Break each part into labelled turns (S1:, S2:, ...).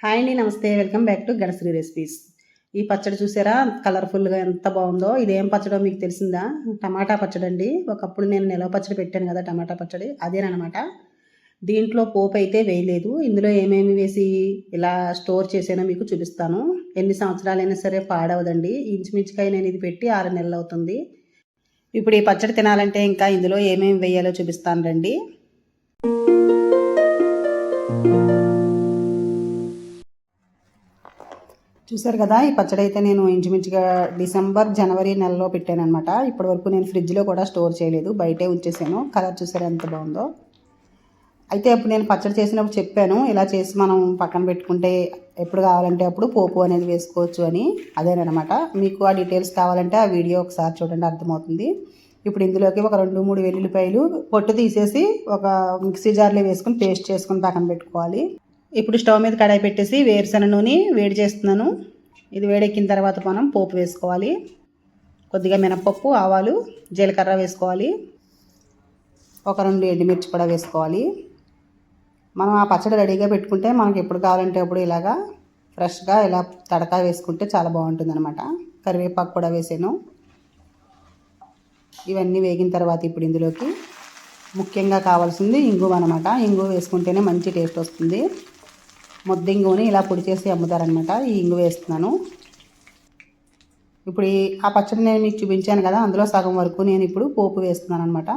S1: Hi అండి నమస్తే. Welcome back to Gadasri recipes. ఈ పచ్చడి చూసారా? కలర్ఫుల్గా ఎంత బాగుందో. ఇదేం పచ్చడో మీకు తెలిసిందా? టమాటా పచ్చడి అండి ఒకప్పుడు నేను నిలవ పచ్చడి పెట్టాను కదా టమాటా పచ్చడి. అదేనమాట దీంట్లో పోపు అయితే వేయలేదు. ఇందులో ఏమేమి వేసి ఇలా స్టోర్ చేసానో మీకు చూపిస్తాను. ఎన్ని సంవత్సరాలైనా సరే పాడవదండి. ఇంచుమించుకాయ నేను ఇది పెట్టి ఆరు నెలలు అవుతుంది. ఇప్పుడు ఈ పచ్చడి తినాలంటే ఇంకా ఇందులో ఏమేమి వేయాలో చూపిస్తాను రండి. చూసారు కదా ఈ పచ్చడి అయితే నేను ఇంచుమించుగా డిసెంబర్ జనవరి నెలలో పెట్టాను అనమాట ఇప్పటి వరకు నేను ఫ్రిడ్జ్లో కూడా స్టోర్ చేయలేదు బయటే ఉంచేసాను. కలర్ చూసారు ఎంత బాగుందో. అయితే అప్పుడు నేను పచ్చడి చేసినప్పుడు చెప్పాను ఇలా చేసి మనం పక్కన పెట్టుకుంటే ఎప్పుడు కావాలంటే అప్పుడు పోపు అనేది వేసుకోవచ్చు అని. అదేనమాట మీకు ఆ డీటెయిల్స్ కావాలంటే ఆ వీడియో ఒకసారి చూడండి అర్థమవుతుంది. ఇప్పుడు ఇందులోకి ఒక రెండు మూడు వెల్లుల్లిపాయలు పొట్టు తీసేసి ఒక మిక్సీ జార్లో వేసుకుని పేస్ట్ చేసుకుని పక్కన పెట్టుకోవాలి. ఇప్పుడు స్టవ్ మీద కడాయి పెట్టేసి వేరుశెనగ నూనె వేడి చేస్తున్నాను. ఇది వేడెక్కిన తర్వాత మనం పోపు వేసుకోవాలి. కొద్దిగా మినపప్పు ఆవాలు జీలకర్ర వేసుకోవాలి. ఒక రెండు ఎండుమిర్చి కూడా వేసుకోవాలి. మనం ఆ పచ్చడి రెడీగా పెట్టుకుంటే మనకి ఎప్పుడు కావాలంటే అప్పుడు ఇలాగా ఫ్రెష్గా ఇలా తడకా వేసుకుంటే చాలా బాగుంటుంది అనమాట కరివేపాకు కూడా వేసాను. ఇవన్నీ వేగిన తర్వాత ఇప్పుడు ఇందులోకి ముఖ్యంగా కావాల్సింది ఇంగువ అనమాట ఇంగువ వేసుకుంటేనే మంచి టేస్ట్ వస్తుంది. ముద్ద ఇలా పొడి చేసి అమ్ముతారనమాట ఈ ఇంగు వేస్తున్నాను. ఇప్పుడు ఆ పచ్చడి నేను మీకు చూపించాను కదా అందులో సగం వరకు నేను ఇప్పుడు పోపు వేస్తున్నాను అనమాట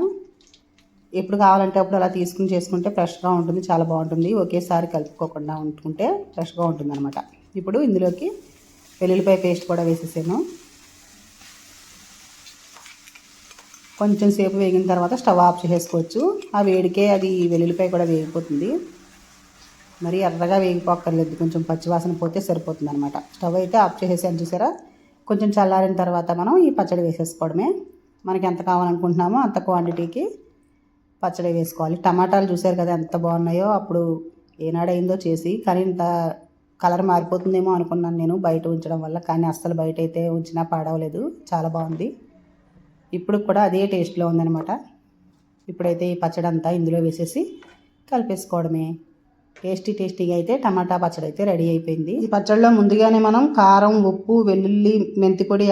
S1: ఎప్పుడు కావాలంటే అప్పుడు అలా తీసుకుని చేసుకుంటే ఫ్రెష్గా ఉంటుంది చాలా బాగుంటుంది. ఒకేసారి కలుపుకోకుండా ఉంటుంటే ఫ్రెష్గా ఉంటుంది అనమాట ఇప్పుడు ఇందులోకి వెల్లుల్లిపాయ పేస్ట్ కూడా వేసేసాను. కొంచెం సేపు వేగిన తర్వాత స్టవ్ ఆఫ్ చేసుకోవచ్చు ఆ వేడికే అది వెల్లుల్లిపాయ కూడా వేగిపోతుంది. మరి ఎర్రగా వేగిపోక్కర్లేదు. కొంచెం పచ్చివాసన పోతే సరిపోతుంది అనమాట స్టవ్ అయితే ఆఫ్ చేసేసాను చూసారా? కొంచెం చల్లారిన తర్వాత మనం ఈ పచ్చడి వేసేసుకోవడమే. మనకి ఎంత కావాలనుకుంటున్నామో అంత క్వాంటిటీకి పచ్చడి వేసుకోవాలి. టమాటాలు చూసారు కదా ఎంత బాగున్నాయో. అప్పుడు ఏనాడైందో చేసి కానీ ఇంత కలర్ మారిపోతుందేమో అనుకున్నాను నేను బయట ఉంచడం వల్ల. కానీ అస్సలు బయట అయితే ఉంచినా పాడవలేదు. చాలా బాగుంది. ఇప్పుడు కూడా అదే టేస్ట్లో ఉందనమాట ఇప్పుడైతే ఈ పచ్చడి అంతా ఇందులో వేసేసి కలిపేసుకోవడమే. టేస్టీ టేస్టీగా అయితే టమాటా పచ్చడి అయితే రెడీ అయిపోయింది. ఈ పచ్చడిలో ముందుగానే మనం కారం ఉప్పు వెల్లుల్లి మెంతి పొడి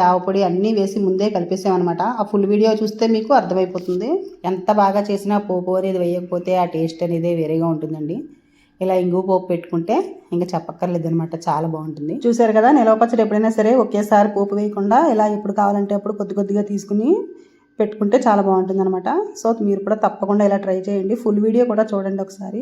S1: అన్నీ వేసి ముందే కలిపేసామన్నమాట. ఆ ఫుల్ వీడియో చూస్తే మీకు అర్థమైపోతుంది. ఎంత బాగా చేసినా పోపు అనేది వేయకపోతే ఆ టేస్ట్ అనేది వేరేగా ఉంటుందండి. ఇలా ఇంగు పోపు పెట్టుకుంటే ఇంకా చెప్పక్కర్లేదు అనమాట చాలా బాగుంటుంది. చూసారు కదా నిలవ పచ్చడి ఎప్పుడైనా సరే ఒకేసారి పోపు వేయకుండా ఇలా ఎప్పుడు కావాలంటే అప్పుడు కొద్ది కొద్దిగా తీసుకుని పెట్టుకుంటే చాలా బాగుంటుంది అనమాట సో మీరు కూడా తప్పకుండా ఇలా ట్రై చేయండి. ఫుల్ వీడియో కూడా చూడండి ఒకసారి.